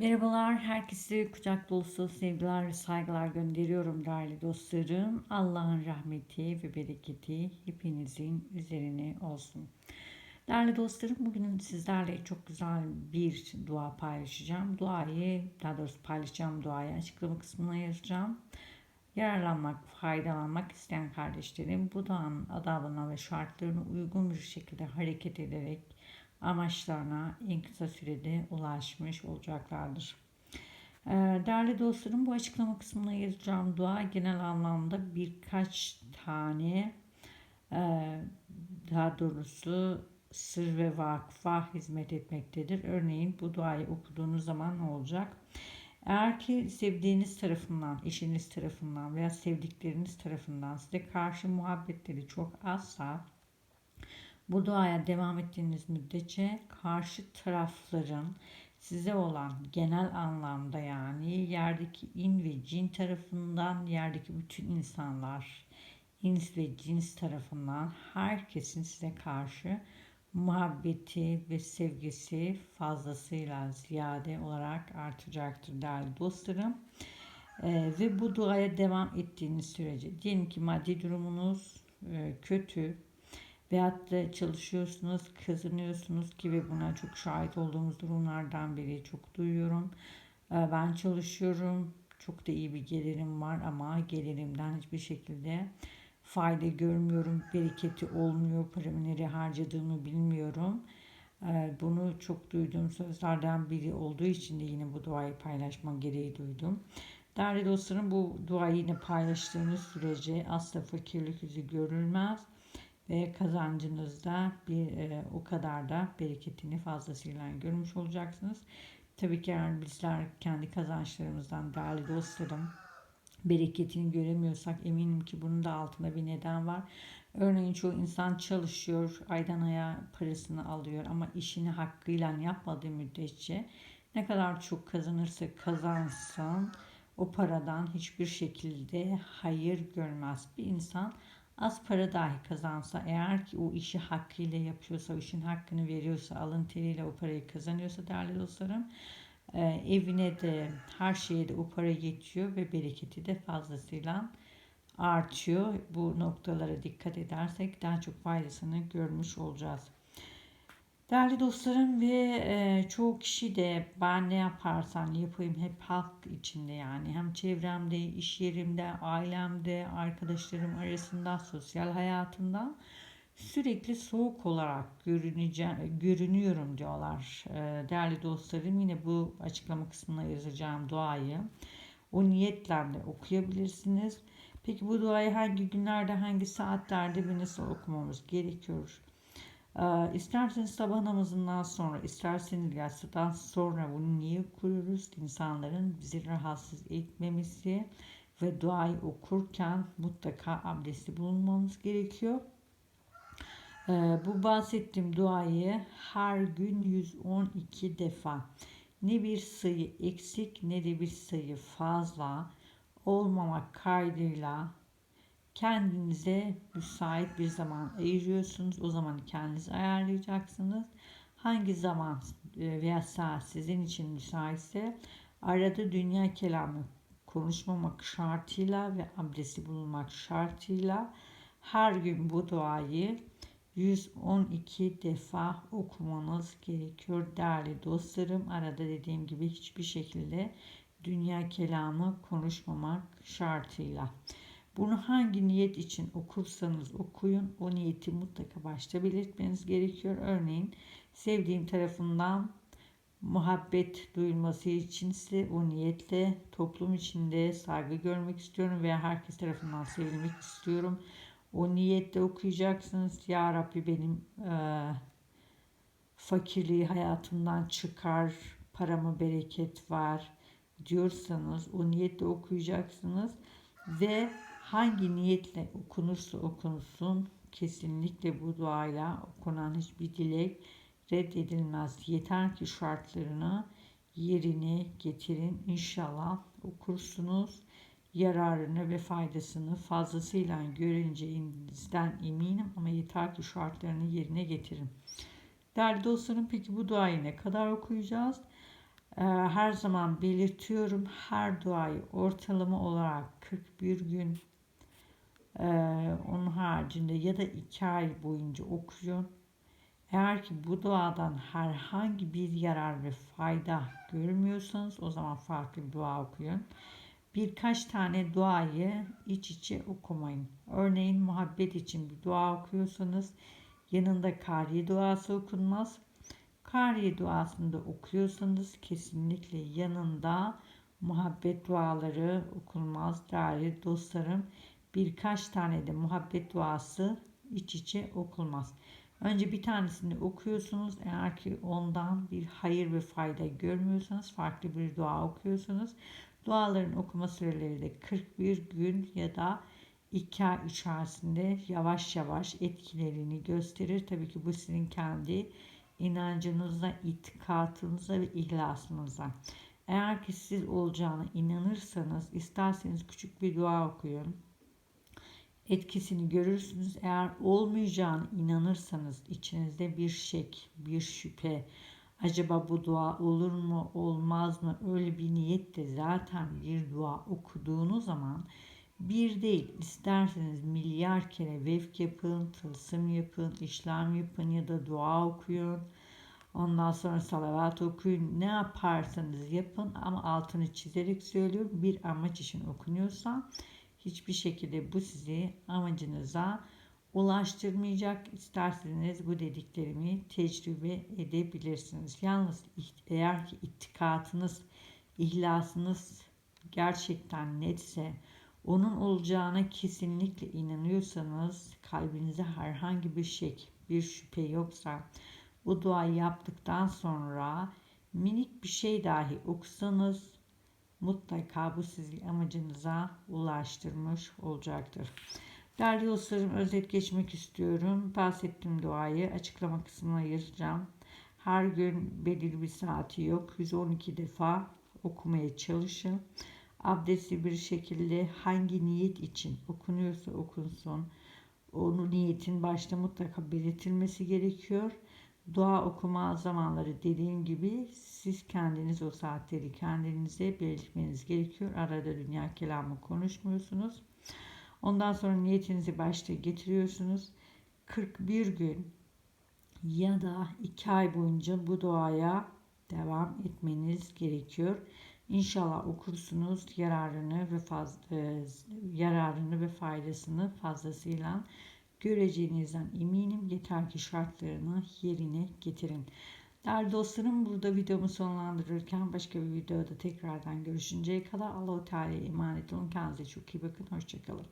Merhabalar, herkese kucak dolusu sevgiler ve saygılar gönderiyorum değerli dostlarım. Allah'ın rahmeti ve bereketi hepinizin üzerine olsun. Değerli dostlarım, bugün sizlerle çok güzel bir dua paylaşacağım. Duayı, daha doğrusu paylaşacağım duayı açıklama kısmına yazacağım. Yararlanmak, faydalanmak isteyen kardeşlerim bu duanın adabına ve şartlarına uygun bir şekilde hareket ederek amaçlarına en kısa sürede ulaşmış olacaklardır. Ee, değerli dostlarım bu açıklama kısmına yazacağım dua genel anlamda birkaç tane e, daha doğrusu sır ve vakfa hizmet etmektedir. Örneğin bu duayı okuduğunuz zaman ne olacak? Eğer ki sevdiğiniz tarafından, eşiniz tarafından veya sevdikleriniz tarafından size karşı muhabbetleri çok azsa bu duaya devam ettiğiniz müddetçe karşı tarafların size olan genel anlamda yani yerdeki in ve cin tarafından yerdeki bütün insanlar ins ve cins tarafından herkesin size karşı muhabbeti ve sevgisi fazlasıyla ziyade olarak artacaktır değerli dostlarım. Ee, ve bu duaya devam ettiğiniz sürece diyelim ki maddi durumunuz e, kötü veyahut da çalışıyorsunuz, kazanıyorsunuz gibi buna çok şahit olduğumuz durumlardan biri çok duyuyorum. Ee, ben çalışıyorum, çok da iyi bir gelirim var ama gelirimden hiçbir şekilde fayda görmüyorum, bereketi olmuyor, paramı nereye harcadığımı bilmiyorum. Ee, bunu çok duyduğum sözlerden biri olduğu için de yine bu duayı paylaşma gereği duydum. Değerli dostlarım bu duayı yine paylaştığınız sürece asla fakirlik yüzü görülmez ve kazancınızda bir e, o kadar da bereketini fazlasıyla görmüş olacaksınız. Tabii ki eğer bizler kendi kazançlarımızdan değerli dostlarım bereketini göremiyorsak eminim ki bunun da altında bir neden var. Örneğin çoğu insan çalışıyor, aydan aya parasını alıyor ama işini hakkıyla yapmadığı müddetçe ne kadar çok kazanırsa kazansın o paradan hiçbir şekilde hayır görmez. Bir insan az para dahi kazansa eğer ki o işi hakkıyla yapıyorsa, o işin hakkını veriyorsa, alın teriyle o parayı kazanıyorsa değerli dostlarım e, evine de her şeye de o para yetiyor ve bereketi de fazlasıyla artıyor. Bu noktalara dikkat edersek daha çok faydasını görmüş olacağız. Değerli dostlarım ve e, çoğu kişi de ben ne yaparsam yapayım hep halk içinde yani hem çevremde, iş yerimde, ailemde, arkadaşlarım arasında, sosyal hayatımda sürekli soğuk olarak görünüyorum diyorlar. E, değerli dostlarım yine bu açıklama kısmına yazacağım duayı o niyetlerle okuyabilirsiniz. Peki bu duayı hangi günlerde, hangi saatlerde ve nasıl okumamız gerekiyor? Ee, isterseniz sabah namazından sonra, isterseniz yatsıdan sonra bunu niye kuruyoruz? İnsanların bizi rahatsız etmemesi ve duayı okurken mutlaka abdesti bulunmamız gerekiyor. Ee, bu bahsettiğim duayı her gün 112 defa ne bir sayı eksik ne de bir sayı fazla olmamak kaydıyla kendinize müsait bir zaman ayırıyorsunuz. O zaman kendiniz ayarlayacaksınız. Hangi zaman e, veya saat sizin için müsaitse arada dünya kelamı konuşmamak şartıyla ve abdesti bulunmak şartıyla her gün bu duayı 112 defa okumanız gerekiyor değerli dostlarım. Arada dediğim gibi hiçbir şekilde dünya kelamı konuşmamak şartıyla. Bunu hangi niyet için okursanız okuyun o niyeti mutlaka başta belirtmeniz gerekiyor. Örneğin sevdiğim tarafından muhabbet duyulması için size o niyetle toplum içinde saygı görmek istiyorum veya herkes tarafından sevilmek istiyorum. O niyetle okuyacaksınız. Ya Rabbi benim e, fakirliği hayatımdan çıkar, paramı bereket var diyorsanız o niyetle okuyacaksınız ve hangi niyetle okunursa okunsun kesinlikle bu duayla okunan hiçbir dilek reddedilmez. Yeter ki şartlarını yerine getirin. İnşallah okursunuz. Yararını ve faydasını fazlasıyla göreceğinizden eminim ama yeter ki şartlarını yerine getirin. Değerli dostlarım peki bu duayı ne kadar okuyacağız? Ee, her zaman belirtiyorum her duayı ortalama olarak 41 gün ee, onun haricinde ya da 2 ay boyunca okuyun. Eğer ki bu duadan herhangi bir yarar ve fayda görmüyorsanız o zaman farklı bir dua okuyun. Birkaç tane duayı iç içe okumayın. Örneğin muhabbet için bir dua okuyorsanız yanında kariye duası okunmaz. Kariye duasını da okuyorsanız kesinlikle yanında muhabbet duaları okunmaz değerli dostlarım. Birkaç tane de muhabbet duası iç içe okulmaz. Önce bir tanesini okuyorsunuz. Eğer ki ondan bir hayır ve fayda görmüyorsanız farklı bir dua okuyorsunuz. Duaların okuma süreleri de 41 gün ya da 2 ay içerisinde yavaş yavaş etkilerini gösterir. Tabii ki bu sizin kendi inancınıza, itikatınıza ve ihlasınıza. Eğer ki siz olacağına inanırsanız isterseniz küçük bir dua okuyun. Etkisini görürsünüz. Eğer olmayacağına inanırsanız içinizde bir şek, bir şüphe, acaba bu dua olur mu, olmaz mı? Öyle bir niyette zaten bir dua okuduğunuz zaman bir değil isterseniz milyar kere vefk yapın, tılsım yapın, işlem yapın ya da dua okuyun. Ondan sonra salavat okuyun. Ne yaparsanız yapın ama altını çizerek söylüyorum. Bir amaç için okunuyorsa hiçbir şekilde bu sizi amacınıza ulaştırmayacak. İsterseniz bu dediklerimi tecrübe edebilirsiniz. Yalnız eğer ki ittikatınız, ihlasınız gerçekten netse, onun olacağına kesinlikle inanıyorsanız, kalbinize herhangi bir şey, bir şüphe yoksa, bu duayı yaptıktan sonra minik bir şey dahi okusanız mutlaka bu sizi amacınıza ulaştırmış olacaktır. Değerli dostlarım özet geçmek istiyorum. Bahsettiğim duayı açıklama kısmına yazacağım. Her gün belirli bir saati yok. 112 defa okumaya çalışın. Abdestli bir şekilde hangi niyet için okunuyorsa okunsun. Onun niyetin başta mutlaka belirtilmesi gerekiyor. Dua okuma zamanları dediğim gibi siz kendiniz o saatleri kendinize belirtmeniz gerekiyor. Arada dünya kelamı konuşmuyorsunuz. Ondan sonra niyetinizi başta getiriyorsunuz. 41 gün ya da 2 ay boyunca bu duaya devam etmeniz gerekiyor. İnşallah okursunuz yararını ve faz, e, yararını ve faydasını fazlasıyla göreceğinizden eminim. Yeter ki şartlarını yerine getirin. Değerli dostlarım burada videomu sonlandırırken başka bir videoda tekrardan görüşünceye kadar Allah-u Teala'ya emanet olun. Kendinize çok iyi bakın. Hoşçakalın.